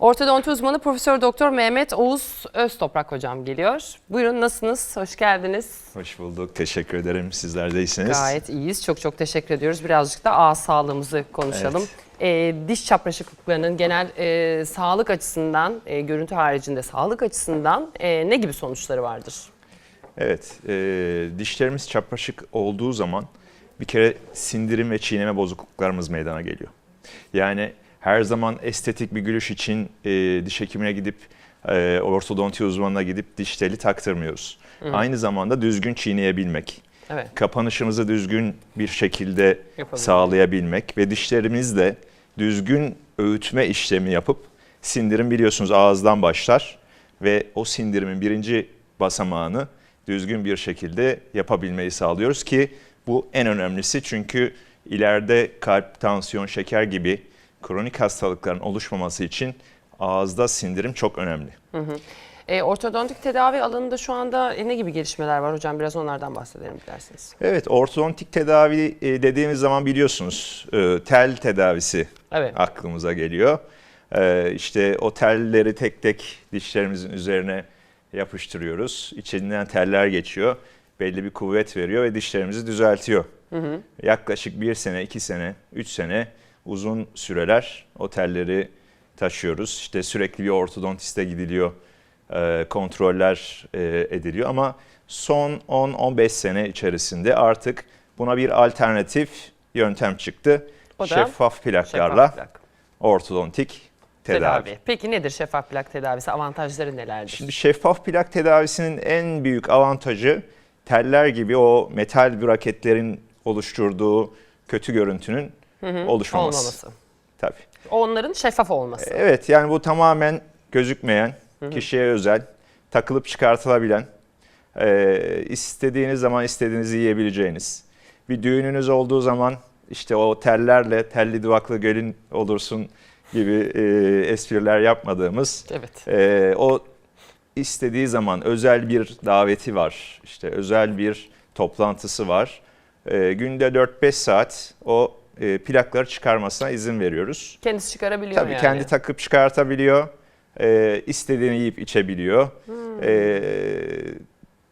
Ortodonti uzmanı Profesör Doktor Mehmet Oğuz Öztoprak hocam geliyor. Buyurun nasılsınız? Hoş geldiniz. Hoş bulduk. Teşekkür ederim. Sizler de iyisiniz. Gayet iyiyiz. Çok çok teşekkür ediyoruz. Birazcık da ağız sağlığımızı konuşalım. Ee, diş çapraşıklıklarının genel e, sağlık açısından, e, görüntü haricinde sağlık açısından e, ne gibi sonuçları vardır? Evet, e, dişlerimiz çapraşık olduğu zaman bir kere sindirim ve çiğneme bozukluklarımız meydana geliyor. Yani her zaman estetik bir gülüş için e, diş hekimine gidip e, ortodonti uzmanına gidip diş teli taktırmıyoruz. Aynı zamanda düzgün çiğneyebilmek, Evet. kapanışımızı düzgün bir şekilde sağlayabilmek ve dişlerimizle düzgün öğütme işlemi yapıp sindirim biliyorsunuz ağızdan başlar ve o sindirimin birinci basamağını düzgün bir şekilde yapabilmeyi sağlıyoruz ki bu en önemlisi çünkü ileride kalp, tansiyon, şeker gibi kronik hastalıkların oluşmaması için ağızda sindirim çok önemli. E, ortodontik tedavi alanında şu anda e, ne gibi gelişmeler var hocam? Biraz onlardan bahsedelim dilerseniz. Evet, ortodontik tedavi e, dediğimiz zaman biliyorsunuz e, tel tedavisi Evet. aklımıza geliyor. İşte o telleri tek tek dişlerimizin üzerine yapıştırıyoruz. İçinden teller geçiyor. Belli bir kuvvet veriyor ve dişlerimizi düzeltiyor. Yaklaşık bir sene, iki sene, üç sene uzun süreler o telleri taşıyoruz. İşte sürekli bir ortodontiste gidiliyor, e, kontroller e, ediliyor ama son 10-15 sene içerisinde artık buna bir alternatif yöntem çıktı. O da Şeffaf plaklarla Şeffaf plak ortodontik tedavi. tedavi. Peki nedir şeffaf plak tedavisi? Avantajları nelerdir? Şimdi şeffaf plak tedavisinin en büyük avantajı teller gibi o metal braketlerin oluşturduğu kötü görüntünün oluşmaması. Olmaması. Tabii. Onların şeffaf olması. Evet yani bu tamamen gözükmeyen, kişiye özel, takılıp çıkartılabilen, e, istediğiniz zaman istediğinizi yiyebileceğiniz. Bir düğününüz olduğu zaman işte o tellerle telli duvaklı gelin olursun gibi e, espriler yapmadığımız Evet. e, o istediği zaman özel bir daveti var, işte özel bir toplantısı var. E, günde 4-5 saat o e, plakları çıkarmasına izin veriyoruz. Kendisi çıkarabiliyor Tabii yani. kendi takıp çıkartabiliyor. E, istediğini yiyip içebiliyor. Hmm. E,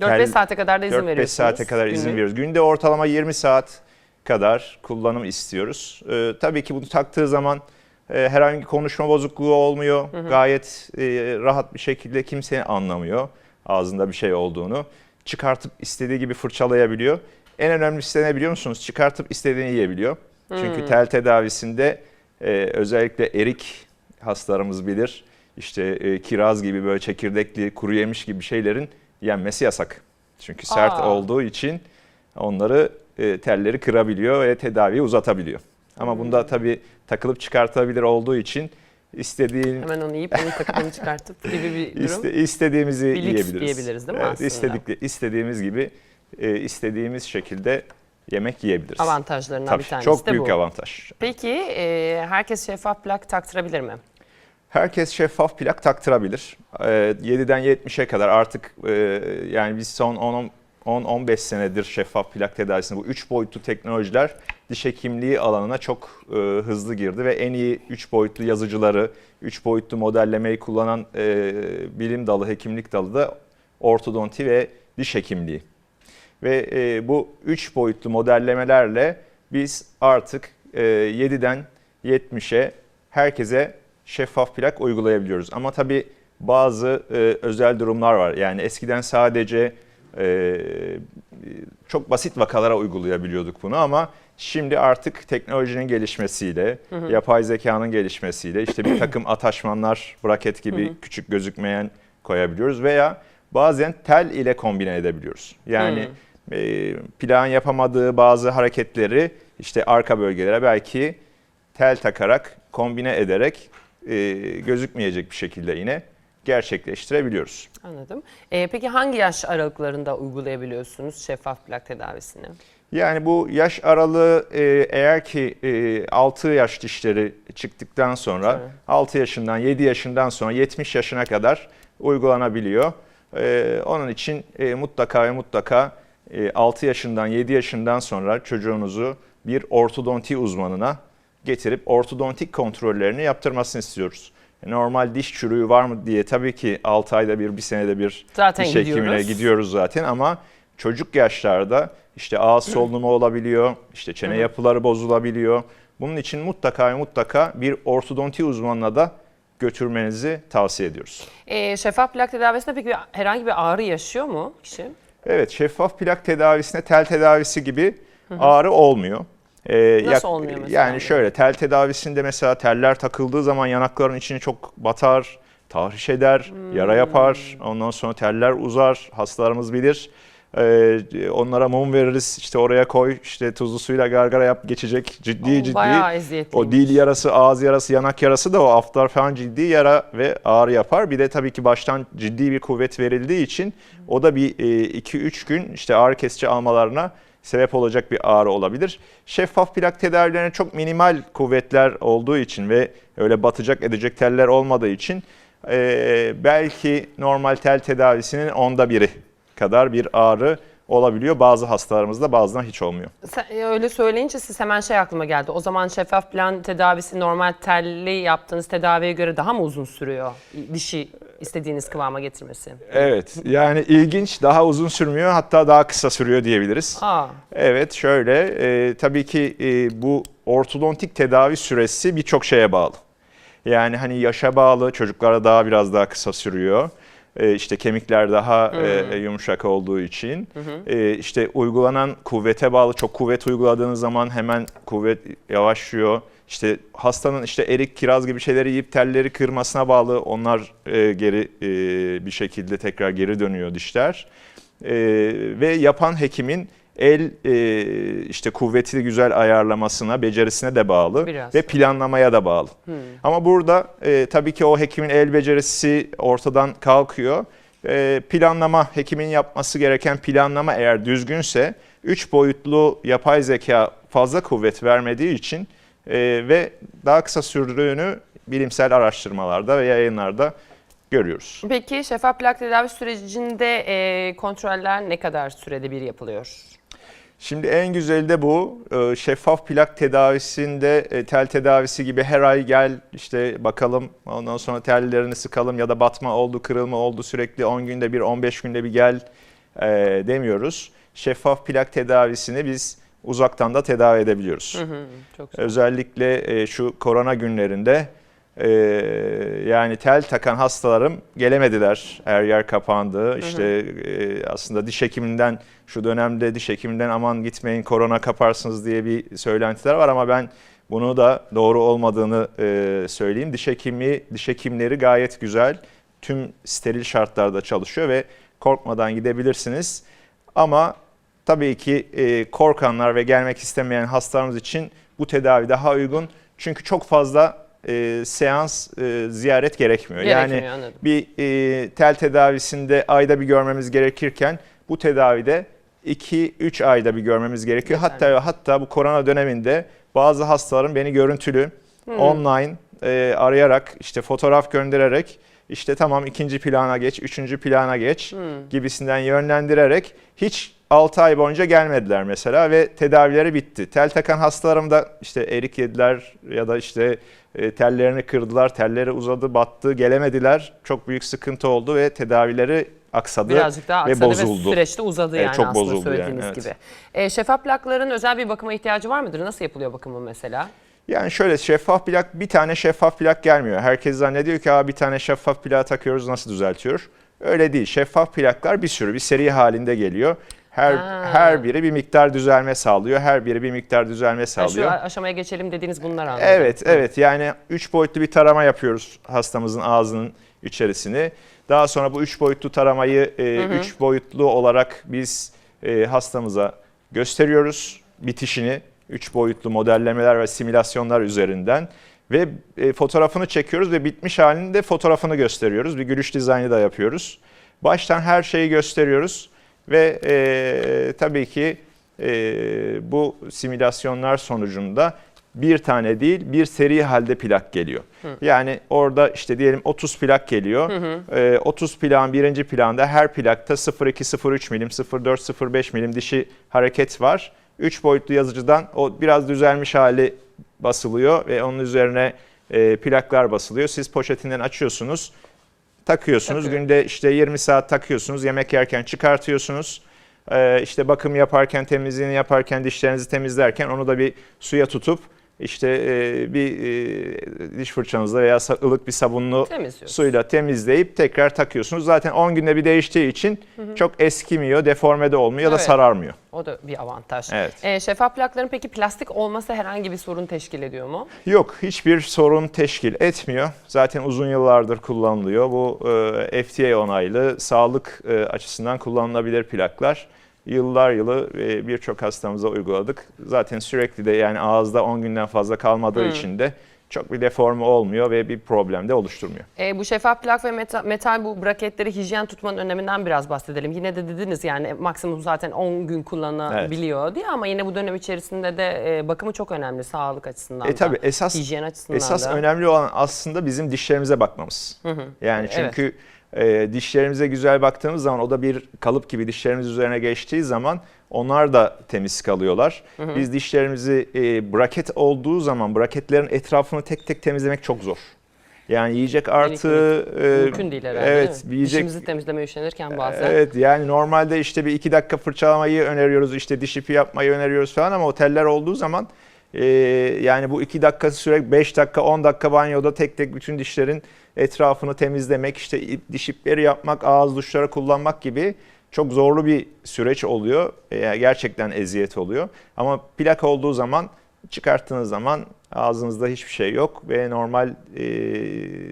4-5 tel- saate kadar da izin 4-5 veriyorsunuz. saate kadar izin Günlük. veriyoruz. Günde ortalama 20 saat kadar kullanım istiyoruz. Ee, tabii ki bunu taktığı zaman e, herhangi konuşma bozukluğu olmuyor. Gayet e, rahat bir şekilde kimse anlamıyor ağzında bir şey olduğunu. Çıkartıp istediği gibi fırçalayabiliyor. En önemlisi ne biliyor musunuz? Çıkartıp istediğini yiyebiliyor. Çünkü tel tedavisinde e, özellikle erik hastalarımız bilir. İşte e, kiraz gibi böyle çekirdekli, kuru yemiş gibi şeylerin yenmesi yasak. Çünkü sert Aa. olduğu için onları e, telleri kırabiliyor ve tedaviyi uzatabiliyor. Ama bunda tabii takılıp çıkartabilir olduğu için istediğin Hemen onu yiyip onu takıp onu çıkartıp gibi bir durum. iste, istediğimizi Bir lüks yiyebiliriz. diyebiliriz değil mi evet, aslında? istediğimiz gibi e, istediğimiz şekilde yemek yiyebiliriz. Avantajlarından Tabii, bir tanesi çok de büyük bu. avantaj. Peki e, herkes şeffaf plak taktırabilir mi? Herkes şeffaf plak taktırabilir. Ee, 7'den 70'e kadar artık e, yani biz son 10 10-15 senedir şeffaf plak tedavisinde bu 3 boyutlu teknolojiler diş hekimliği alanına çok e, hızlı girdi ve en iyi 3 boyutlu yazıcıları, 3 boyutlu modellemeyi kullanan e, bilim dalı, hekimlik dalı da ortodonti ve diş hekimliği. Ve e, bu 3 boyutlu modellemelerle biz artık e, 7'den 70'e herkese şeffaf plak uygulayabiliyoruz. Ama tabii bazı e, özel durumlar var. Yani eskiden sadece e, çok basit vakalara uygulayabiliyorduk bunu ama şimdi artık teknolojinin gelişmesiyle, yapay zekanın gelişmesiyle işte bir takım ataşmanlar, braket gibi küçük gözükmeyen koyabiliyoruz veya bazen tel ile kombine edebiliyoruz. Yani e, plağın yapamadığı bazı hareketleri işte arka bölgelere belki tel takarak, kombine ederek e, gözükmeyecek bir şekilde yine gerçekleştirebiliyoruz. Anladım. E, peki hangi yaş aralıklarında uygulayabiliyorsunuz şeffaf plak tedavisini? Yani bu yaş aralığı e, eğer ki e, 6 yaş dişleri çıktıktan sonra Evet. 6 yaşından 7 yaşından sonra 70 yaşına kadar uygulanabiliyor. E, onun için e, mutlaka ve mutlaka e, 6 yaşından 7 yaşından sonra çocuğunuzu bir ortodonti uzmanına getirip ortodontik kontrollerini yaptırmasını istiyoruz. Normal diş çürüğü var mı diye tabii ki 6 ayda bir, bir senede bir Zaten diş hekimine gidiyoruz. gidiyoruz zaten ama çocuk yaşlarda işte ağız solunumu olabiliyor, işte çene yapıları bozulabiliyor. Bunun için mutlaka mutlaka bir ortodonti uzmanına da götürmenizi tavsiye ediyoruz. E, şeffaf plak tedavisinde peki bir- herhangi bir ağrı yaşıyor mu kişi? Evet, şeffaf plak tedavisinde tel tedavisi gibi ağrı olmuyor. Ee, Nasıl olmuyor mesela? Yani şöyle tel tedavisinde mesela teller takıldığı zaman yanakların içine çok batar, tahriş eder, yara yapar. Ondan sonra teller uzar, hastalarımız bilir. Ee, onlara mum veririz, işte oraya koy, işte tuzlu suyla gargara yap geçecek ciddi O ciddi. Bayağı eziyetliymiş. O dil yarası, ağız yarası, yanak yarası da o aftar falan ciddi yara ve ağrı yapar. Bir de tabii ki baştan ciddi bir kuvvet verildiği için o da bir 2-3 gün işte ağrı kesici almalarına sebep olacak bir ağrı olabilir. Şeffaf plak tedavilerine çok minimal kuvvetler olduğu için ve öyle batacak edecek teller olmadığı için e, belki normal tel tedavisinin onda biri kadar bir ağrı olabiliyor. Bazı hastalarımızda bazen hiç olmuyor. Sen, e, öyle söyleyince siz hemen şey aklıma geldi. O zaman şeffaf plan tedavisi normal telli yaptığınız tedaviye göre daha mı uzun sürüyor? Dişi istediğiniz kıvama getirmesi. Evet yani ilginç daha uzun sürmüyor hatta daha kısa sürüyor diyebiliriz. Aa, Evet şöyle e, tabii ki e, bu ortodontik tedavi süresi birçok şeye bağlı. Yani hani yaşa bağlı çocuklara daha biraz daha kısa sürüyor. E, işte kemikler daha e, yumuşak olduğu için. E, işte uygulanan kuvvete bağlı çok kuvvet uyguladığınız zaman hemen kuvvet yavaşlıyor. İşte hastanın işte erik, kiraz gibi şeyleri yiyip telleri kırmasına bağlı onlar e, geri e, bir şekilde tekrar geri dönüyor dişler. E, ve yapan hekimin el e, işte kuvveti güzel ayarlamasına, becerisine de bağlı Biraz. ve planlamaya da bağlı. Ama burada e, tabii ki o hekimin el becerisi ortadan kalkıyor. E, planlama, hekimin yapması gereken planlama eğer düzgünse 3 boyutlu yapay zeka fazla kuvvet vermediği için e, ve daha kısa sürdüğünü bilimsel araştırmalarda ve yayınlarda görüyoruz. Peki şeffaf plak tedavi sürecinde e, kontroller ne kadar sürede bir yapılıyor? Şimdi en güzeli de bu. Ee, Şeffaf plak tedavisinde e, tel tedavisi gibi her ay gel işte bakalım ondan sonra tellerini sıkalım ya da batma oldu, kırılma oldu sürekli 10 günde bir, 15 günde bir gel e, demiyoruz. Şeffaf plak tedavisini biz uzaktan da tedavi edebiliyoruz. Çok güzel. Özellikle e, şu korona günlerinde e, yani tel takan hastalarım gelemediler. Her yer kapandı. İşte e, aslında diş hekiminden şu dönemde diş hekiminden aman gitmeyin korona kaparsınız diye bir söylentiler var ama ben bunu da doğru olmadığını e, söyleyeyim. Diş hekimi, diş hekimleri gayet güzel. Tüm steril şartlarda çalışıyor ve korkmadan gidebilirsiniz. Ama tabii ki e, korkanlar ve gelmek istemeyen hastalarımız için bu tedavi daha uygun. Çünkü çok fazla e, seans e, ziyaret gerekmiyor. Gerekmiyor, yani anladım. bir e, tel tedavisinde ayda bir görmemiz gerekirken bu tedavide 2-3 ayda bir görmemiz gerekiyor. Yeterli. Hatta hatta bu korona döneminde bazı hastalarım beni görüntülü online e, arayarak işte fotoğraf göndererek işte tamam ikinci plana geç, üçüncü plana geç gibisinden yönlendirerek hiç 6 ay boyunca gelmediler mesela ve tedavileri bitti. Tel takan hastalarım da işte erik yediler ya da işte tellerini kırdılar, telleri uzadı, battı, gelemediler. Çok büyük sıkıntı oldu ve tedavileri aksadı Birazcık daha ve aksadı ve, bozuldu. süreç de uzadı yani çok aslında bozuldu söylediğiniz yani, evet. gibi. E, şeffaf plakların özel bir bakıma ihtiyacı var mıdır? Nasıl yapılıyor bakımı mesela? Yani şöyle şeffaf plak bir tane şeffaf plak gelmiyor. Herkes zannediyor ki Aa, bir tane şeffaf plak takıyoruz nasıl düzeltiyor? Öyle değil. Şeffaf plaklar bir sürü bir seri halinde geliyor. Her Ha. her biri bir miktar düzelme sağlıyor. Her biri bir miktar düzelme Yani sağlıyor. şu aşamaya geçelim dediğiniz bunlar anladım. Evet, evet. Yani üç boyutlu bir tarama yapıyoruz hastamızın ağzının içerisini. Daha sonra bu üç boyutlu taramayı e, üç boyutlu olarak biz e, hastamıza gösteriyoruz bitişini. Üç boyutlu modellemeler ve simülasyonlar üzerinden ve e, fotoğrafını çekiyoruz ve bitmiş halini de fotoğrafını gösteriyoruz. Bir gülüş dizaynı da yapıyoruz. Baştan her şeyi gösteriyoruz ve e, tabii ki e, bu simülasyonlar sonucunda bir tane değil bir seri halde plak geliyor. Yani orada işte diyelim 30 plak geliyor. Ee, 30 plağın birinci planda her plakta 0,2-0,3 milim, 0,4-0,5 milim dişi hareket var. 3 boyutlu yazıcıdan o biraz düzelmiş hali basılıyor ve onun üzerine e, plaklar basılıyor. Siz poşetinden açıyorsunuz, takıyorsunuz. Takıyorum. Günde işte 20 saat takıyorsunuz. Yemek yerken çıkartıyorsunuz. E, işte bakım yaparken, temizliğini yaparken, dişlerinizi temizlerken onu da bir suya tutup işte e, bir e, diş fırçanızla veya ılık bir sabunlu suyla temizleyip tekrar takıyorsunuz. Zaten 10 günde bir değiştiği için çok eskimiyor, deforme de olmuyor ya da Evet. sararmıyor. O da bir avantaj. Evet. Ee, şeffaf plakların peki plastik olması herhangi bir sorun teşkil ediyor mu? Yok, hiçbir sorun teşkil etmiyor. Zaten uzun yıllardır kullanılıyor. Bu e, FDA onaylı, sağlık e, açısından kullanılabilir plaklar. Yıllar yılı e, birçok hastamıza uyguladık. Zaten sürekli de yani ağızda 10 günden fazla kalmadığı için de çok bir deforme olmuyor ve bir problem de oluşturmuyor. Ee, bu şeffaf plak ve metal, metal bu braketleri hijyen tutmanın öneminden biraz bahsedelim. Yine de dediniz yani maksimum zaten 10 gün kullanılabiliyor diye ama yine bu dönem içerisinde de e, bakımı çok önemli sağlık açısından E da. esas hijyen açısından esas da. önemli olan aslında bizim dişlerimize bakmamız. Yani Evet. E, dişlerimize güzel baktığımız zaman o da bir kalıp gibi dişlerimiz üzerine geçtiği zaman onlar da temiz kalıyorlar. Biz dişlerimizi e, braket olduğu zaman braketlerin etrafını tek tek temizlemek çok zor. Yani yiyecek artı e, Mümkün değil herhalde Evet, değil mi? yiyecek Dişimizi temizlemeye üşenirken bazen. Evet yani normalde işte bir iki dakika fırçalamayı öneriyoruz işte diş ipi yapmayı öneriyoruz falan ama oteller olduğu zaman e, yani bu iki dakika süre 5 dakika 10 dakika banyoda tek tek bütün dişlerin etrafını temizlemek işte diş ipleri yapmak ağız duşları kullanmak gibi çok zorlu bir süreç oluyor. E, gerçekten eziyet oluyor ama plak olduğu zaman çıkarttığınız zaman ağzınızda hiçbir şey yok ve normal e,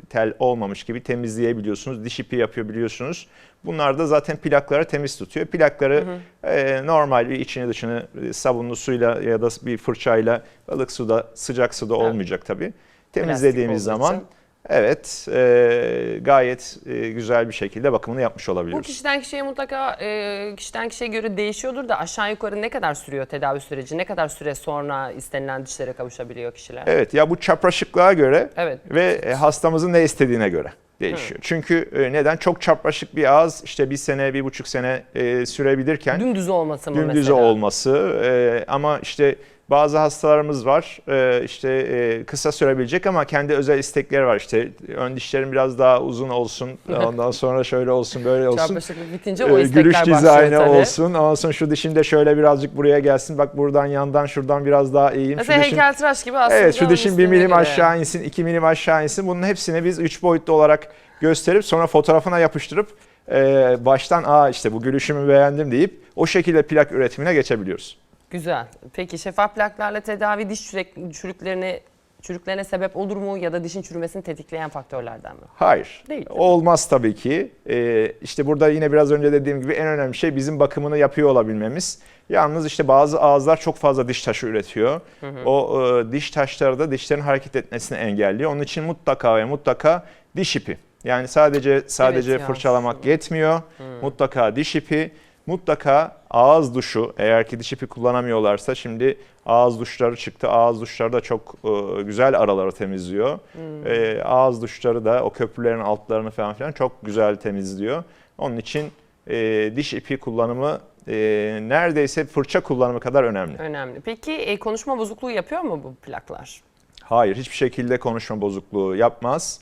tel olmamış gibi temizleyebiliyorsunuz. Diş ipi yapabiliyorsunuz. Bunlar da zaten plakları temiz tutuyor. Plakları e, normal bir içini dışını e, sabunlu suyla ya da bir fırçayla ılık suda sıcak suda olmayacak tabii. Temizlediğimiz zaman için. Evet e, gayet e, güzel bir şekilde bakımını yapmış Bu olabiliyoruz. kişiden kişiye mutlaka e, kişiden kişiye göre değişiyordur da aşağı yukarı ne kadar sürüyor tedavi süreci? Ne kadar süre sonra istenilen dişlere kavuşabiliyor kişiler? Evet ya bu çapraşıklığa göre Evet. ve e, hastamızın ne istediğine göre değişiyor. Çünkü e, neden? Çok çapraşık bir ağız işte bir sene, bir buçuk sene e, sürebilirken Dümdüz olması mı dümdüz mesela? olması e, ama işte bazı hastalarımız var e, işte e, kısa sürebilecek ama kendi özel istekleri var işte ön dişlerim biraz daha uzun olsun ondan sonra şöyle olsun böyle olsun. Çarpışıklık bitince o istekler Gülüş dizaynı tabii. olsun. Ondan sonra şu dişim de şöyle birazcık buraya gelsin. Bak buradan yandan şuradan biraz daha iyiyim. Mesela şu dişim, heykeltıraş gibi aslında. evet şu dişim bir milim aşağı insin, iki milim aşağı insin. Bunun hepsini biz üç boyutlu olarak gösterip sonra fotoğrafına yapıştırıp e, baştan aa işte bu gülüşümü beğendim deyip o şekilde plak üretimine geçebiliyoruz. Güzel. Peki şeffaf plaklarla tedavi diş çürük, çürüklerini çürüklerine sebep olur mu ya da dişin çürümesini tetikleyen faktörlerden mi? Hayır. Değil, değil? Olmaz tabii ki. Ee, işte burada yine biraz önce dediğim gibi en önemli şey bizim bakımını yapıyor olabilmemiz. Yalnız işte bazı ağızlar çok fazla diş taşı üretiyor. O e, diş taşları da dişlerin hareket etmesini engelliyor. Onun için mutlaka ve mutlaka diş ipi. Yani sadece sadece ya. fırçalamak yetmiyor. Mutlaka diş ipi, mutlaka ağız duşu. Eğer ki diş ipi kullanamıyorlarsa şimdi ağız duşları çıktı. Ağız duşları da çok e, güzel araları temizliyor. E, ağız duşları da o köprülerin altlarını falan filan çok güzel temizliyor. Onun için e, diş ipi kullanımı e, neredeyse fırça kullanımı kadar önemli. Önemli. Peki e, konuşma bozukluğu yapıyor mu bu plaklar? Hayır, hiçbir şekilde konuşma bozukluğu yapmaz.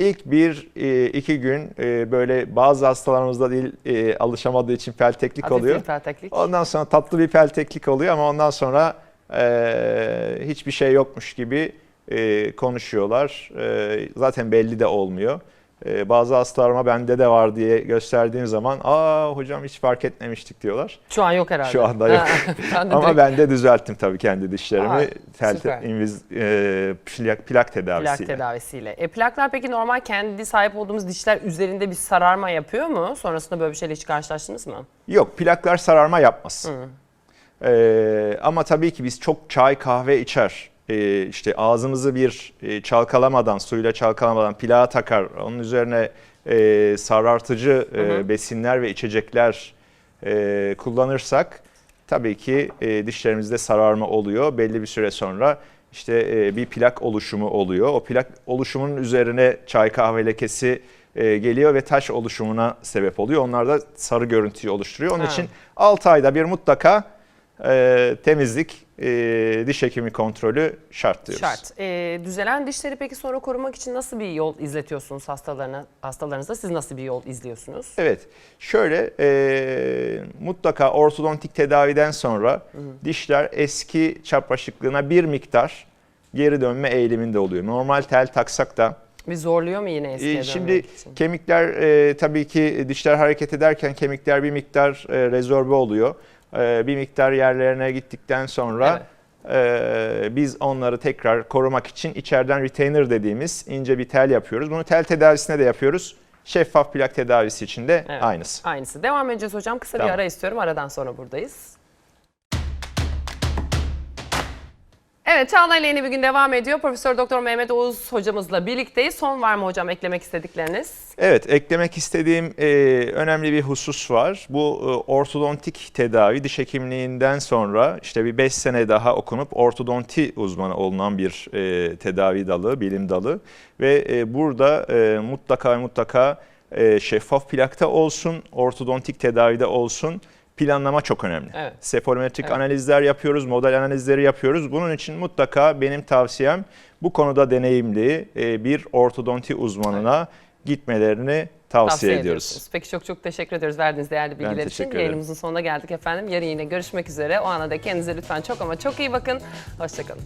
İlk bir, e, iki gün e, böyle bazı hastalarımızda değil e, alışamadığı için pelteklik Hafif oluyor. pelteklik. Ondan sonra tatlı bir pelteklik oluyor ama ondan sonra hiçbir şey yokmuş gibi konuşuyorlar. Zaten belli de olmuyor. E, bazı hastalarıma bende de var diye gösterdiğim zaman aa hocam hiç fark etmemiştik diyorlar. Şu an yok herhalde. Şu anda yok. Ben Ama direkt ben de düzelttim tabii kendi dişlerimi. Aa, Tel, süper. inviz, e, plak, plak tedavisiyle. plak tedavisiyle. E, plaklar peki normal kendi sahip olduğumuz dişler üzerinde bir sararma yapıyor mu? Sonrasında böyle bir şeyle hiç karşılaştınız mı? Yok plaklar sararma yapmaz. Ee, ama tabii ki biz çok çay kahve içer. Ee, işte ağzımızı bir e, çalkalamadan, suyla çalkalamadan plağa takar. Onun üzerine e, sarartıcı e, besinler ve içecekler e, kullanırsak tabii ki e, dişlerimizde sararma oluyor. Belli bir süre sonra işte e, bir plak oluşumu oluyor. O plak oluşumunun üzerine çay kahve lekesi e, geliyor ve taş oluşumuna sebep oluyor. Onlar da sarı görüntüyü oluşturuyor. Onun Ha. için 6 ayda bir mutlaka e, temizlik, e, diş hekimi kontrolü şart diyoruz. Şart. Ee, düzelen dişleri peki sonra korumak için nasıl bir yol izletiyorsunuz hastalarına, hastalarınıza? Siz nasıl bir yol izliyorsunuz? Evet, şöyle e, mutlaka ortodontik tedaviden sonra dişler eski çapraşıklığına bir miktar geri dönme eğiliminde oluyor. Normal tel taksak da Bir zorluyor mu yine eskiye e, dönmek şimdi için? kemikler e, tabii ki dişler hareket ederken kemikler bir miktar e, rezorbe oluyor. E, bir miktar yerlerine gittikten sonra e, biz onları tekrar korumak için içeriden retainer dediğimiz ince bir tel yapıyoruz. Bunu tel tedavisine de yapıyoruz. Şeffaf plak tedavisi için de Evet. aynısı. Aynısı. Devam edeceğiz hocam. Kısa bir Tamam. ara istiyorum. Aradan sonra buradayız. Evet Çağla ile yeni bir gün devam ediyor. Profesör Doktor Mehmet Oğuz hocamızla birlikteyiz. Son var mı hocam eklemek istedikleriniz? Evet, eklemek istediğim e, önemli bir husus var. Bu e, ortodontik tedavi diş hekimliğinden sonra işte bir 5 sene daha okunup ortodonti uzmanı olunan bir e, tedavi dalı, bilim dalı. Ve e, burada e, mutlaka mutlaka e, şeffaf plakta olsun, ortodontik tedavide olsun planlama çok önemli. Evet. Sefalometrik Evet. analizler yapıyoruz, model analizleri yapıyoruz. Bunun için mutlaka benim tavsiyem bu konuda deneyimli e, bir ortodonti uzmanına gitmelerini tavsiye, ediyoruz. ediyorsunuz. Peki çok çok teşekkür ediyoruz verdiğiniz değerli bilgiler için. ederim. Yayınımızın sonuna geldik efendim. Yarın yine görüşmek üzere. O ana da kendinize lütfen çok ama çok iyi bakın. Hoşçakalın.